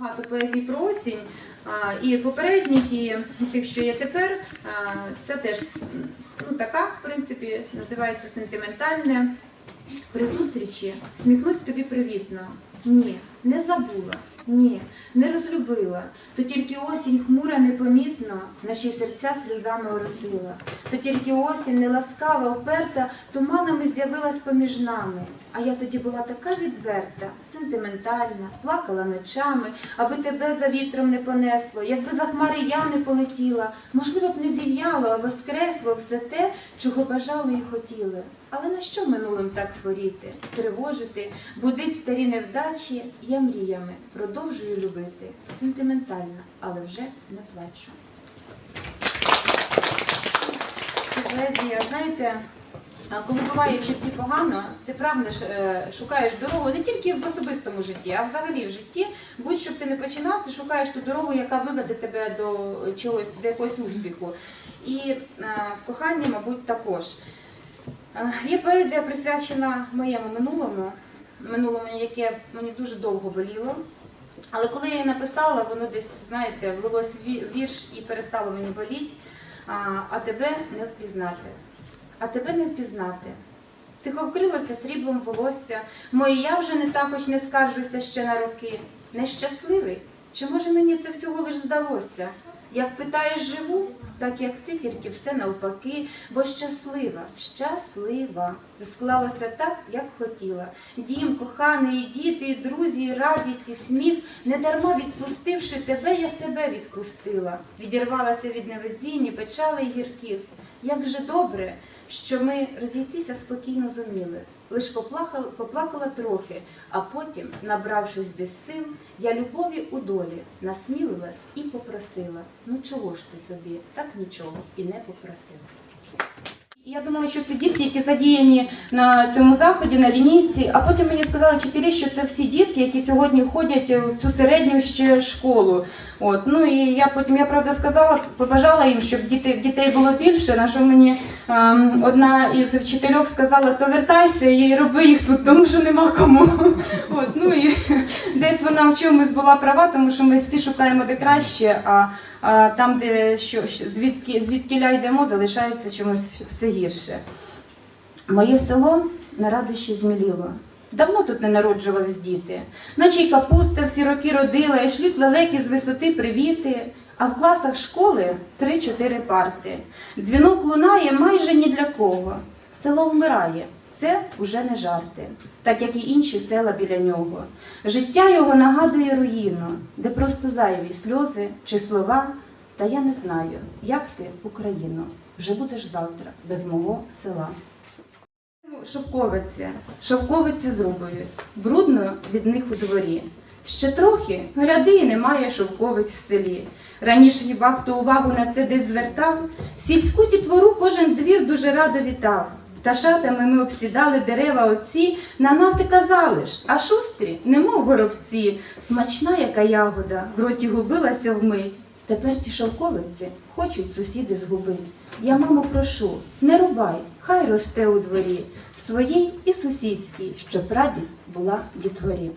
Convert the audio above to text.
багато поезій про осінь, і попередніх, і тих, що є тепер. Це теж ну, така, в принципі, називається сентиментальне. При зустрічі сміхнусь тобі привітно. Ні, не забула, ні, не розлюбила. То тільки осінь хмура непомітно наші серця сльозами оросила. То тільки осінь неласкава, вперта, туманами з'явилась поміж нами. А я тоді була така відверта, сентиментальна, плакала ночами, аби тебе за вітром не понесло, якби за хмари я не полетіла, можливо б не зів'яло, а воскресло все те, чого бажали і хотіли. Але на що минулим так хворіти, тривожити, будить старі невдачі, я мріями продовжую любити. Сентиментальна, але вже не плачу. Поезія, знаєте, коли буває в житті погано, ти прагнеш, шукаєш дорогу не тільки в особистому житті, а взагалі в житті. Будь-що б ти не починав, ти шукаєш ту дорогу, яка виведе тебе до чогось, до якогось успіху. І е, в коханні, мабуть, також. Е, Є поезія присвячена моєму минулому, минулому, яке мені дуже довго боліло. Але коли я її написала, воно десь, знаєте, влилось ві- вірш і перестало мені боліти, а, а тебе не впізнати. А тебе не впізнати. Тихо вкрилося сріблом волосся, моє я вже не так, хоч не скаржуся ще на роки. Нещасливий? Чи може мені це всього лиш здалося? Як питаєш живу, так як ти, тільки все навпаки, бо щаслива, щаслива. Все склалося так, як хотіла. Дім, коханий, і діти, і друзі, і радість, і сміх. Недарма відпустивши тебе, я себе відпустила. Відірвалася від невезінь, печали й гірких. Як же добре, що ми розійтися спокійно зуміли. Лиш поплакала, поплакала трохи, а потім, набравшись десь сил, я любові у долі насмілилась і попросила. Ну чого ж ти собі, так нічого і не попросила. Я думала, що це дітки, які задіяні на цьому заході, на лінійці, а потім мені сказали вчителі, що це всі дітки, які сьогодні ходять в цю середню ще школу. От. Ну і я потім, я правда сказала, побажала їм, щоб дітей, дітей було більше, на що мені ем, одна із вчительок сказала, то вертайся і роби їх тут, тому що нема кому. От. Ну і десь вона в чомусь була права, тому що ми всі шукаємо де краще, а а там, де що, звідки, звідки йдемо, залишається чомусь все гірше. Моє село на радощі зміліло. Давно тут не народжувались діти, наче й капуста всі роки родила, і шлють лелеки з висоти привіти, а в класах школи три-чотири парти. Дзвінок лунає майже ні для кого. Село вмирає. Це уже не жарти, так як і інші села біля нього. Життя його нагадує руїну, де просто зайві сльози чи слова. Та я не знаю, як ти, Україно, вже будеш завтра без мого села. Шовковиці, шовковиці зрубують, брудно від них у дворі. Ще трохи гряди немає шовковиць в селі. Раніше хіба хто увагу на це десь звертав, сільську дітвору кожен двір дуже радо вітав. Пташатами ми обсідали дерева оці, на нас і казали ж, а шустрі, немов горобці, смачна яка ягода, в роті губилася вмить. Тепер ті шовковиці хочуть сусіди згубить. Я, маму, прошу, не рубай, хай росте у дворі, своїй і сусідській, щоб радість була дітворі.